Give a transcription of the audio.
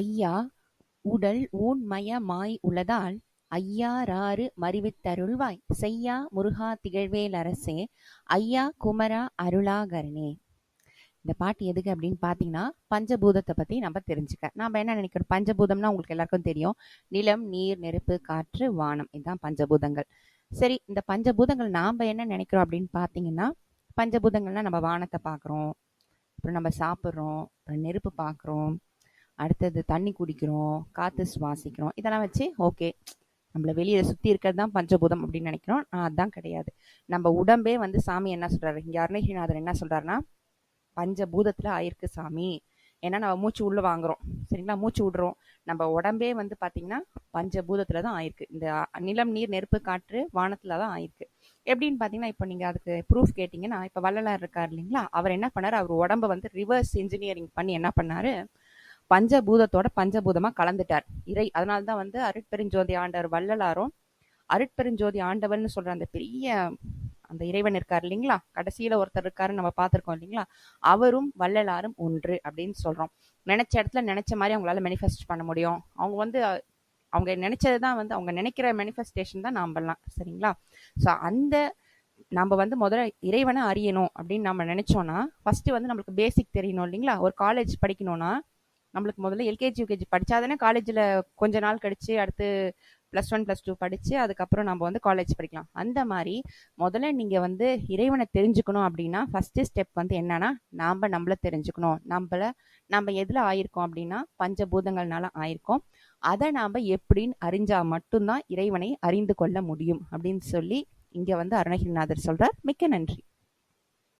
ஐயா உடல் ஊன்மயமாய் உள்ளதால் ஐயாறாறு மறிவித்தருள்வாய். செய்யா முருகா திகழ்வேல் அரசே ஐயா குமரா அருளாகரணே இந்த பாட்டு எதுக்கு அப்படின்னு பார்த்தீங்கன்னா பஞ்சபூதத்தை பற்றி நம்ம தெரிஞ்சுக்க. நம்ம என்ன நினைக்கிறோம்? பஞ்சபூதம்னா உங்களுக்கு எல்லாருக்கும் தெரியும். நிலம் நீர் நெருப்பு காற்று வானம். இதுதான் பஞ்சபூதங்கள். சரி இந்த பஞ்சபூதங்கள் நாம் என்ன நினைக்கிறோம் அப்படின்னு பார்த்தீங்கன்னா பஞ்சபூதங்கள்னா நம்ம வானத்தை பார்க்குறோம் அப்புறம் நம்ம சாப்பிட்றோம். அப்புறம் நெருப்பு பார்க்குறோம் அடுத்தது தண்ணி குடிக்கிறோம் காற்று சுவாசிக்கிறோம். இதெல்லாம் வச்சு ஓகே நம்மளை வெளியே சுற்றி இருக்கிறது தான் பஞ்சபூதம் அப்படின்னு நினைக்கிறோம். அதுதான் கிடையாது. நம்ம உடம்பே வந்து சாமி என்ன சொல்கிறாரு இங்கே அருணகிரிநாதர் என்ன சொல்கிறாருன்னா பஞ்சபூதத்தில் ஆயிருக்கு சாமி. ஏன்னா நம்ம மூச்சு உள்ளே வாங்குறோம். சரிங்களா? மூச்சு விடுறோம். நம்ம உடம்பே வந்து பார்த்திங்கன்னா பஞ்சபூதத்தில் தான் ஆயிருக்கு. இந்த நிலம் நீர் நெருப்பு காற்று வானத்தில் தான் ஆயிருக்கு. எப்படின்னு பார்த்தீங்கன்னா இப்போ நீங்கள் அதுக்கு ப்ரூஃப் கேட்டிங்கன்னா இப்போ வள்ளலார் இருக்கார் இல்லைங்களா? அவர் என்ன பண்ணார்? அவர் உடம்பை வந்து ரிவர்ஸ் இன்ஜினியரிங் பண்ணி என்ன பண்ணார்? பஞ்சபூதத்தோட பஞ்சபூதமா கலந்துட்டார். இறை அதனால்தான் வந்து அருட்பெருஞ்சோதி ஆண்டவர் வள்ளலாரும் அருட்பெருஞ்சோதி ஆண்டவர்னு சொல்கிற அந்த பெரிய அந்த இறைவன் இருக்கார் இல்லைங்களா? கடைசியில் ஒருத்தர் இருக்காருன்னு நம்ம பார்த்துருக்கோம் இல்லைங்களா? அவரும் வள்ளலாரும் ஒன்று அப்படின்னு சொல்கிறோம் நினச்ச இடத்துல நினச்ச மாதிரி அவங்களால மேனிஃபெஸ்ட் பண்ண முடியும். அவங்க வந்து அவங்க நினைச்சது தான் வந்து அவங்க நினைக்கிற மேனிஃபெஸ்டேஷன் தான் நம்பலாம் சரிங்களா? ஸோ அந்த நம்ம வந்து முதல்ல இறைவனை அறியணும் அப்படின்னு நம்ம நினைச்சோம்னா ஃபர்ஸ்ட் வந்து நம்மளுக்கு பேசிக் தெரியணும் இல்லைங்களா? ஒரு காலேஜ் படிக்கணும்னா நம்மளுக்கு முதல்ல எல்கேஜி யூகேஜி படித்தாதானே காலேஜில் கொஞ்ச நாள் கழிச்சு அடுத்து ப்ளஸ் ஒன் ப்ளஸ் டூ படித்து அதுக்கப்புறம் நம்ம வந்து காலேஜ் படிக்கலாம். அந்த மாதிரி முதல்ல நீங்கள் வந்து இறைவனை தெரிஞ்சுக்கணும் அப்படின்னா ஃபஸ்ட்டு ஸ்டெப் வந்து என்னன்னா நாம் நம்மளை தெரிஞ்சுக்கணும். நம்மள நம்ம எதில் ஆயிருக்கோம் அப்படின்னா பஞ்சபூதங்கள்னால ஆயிருக்கோம். அதை நாம் எப்படின்னு அறிஞ்சால் மட்டும்தான் இறைவனை அறிந்து கொள்ள முடியும் அப்படின்னு சொல்லி இங்கே வந்து அருணகிரிநாதர் சொல்கிறார் மிக்க நன்றி.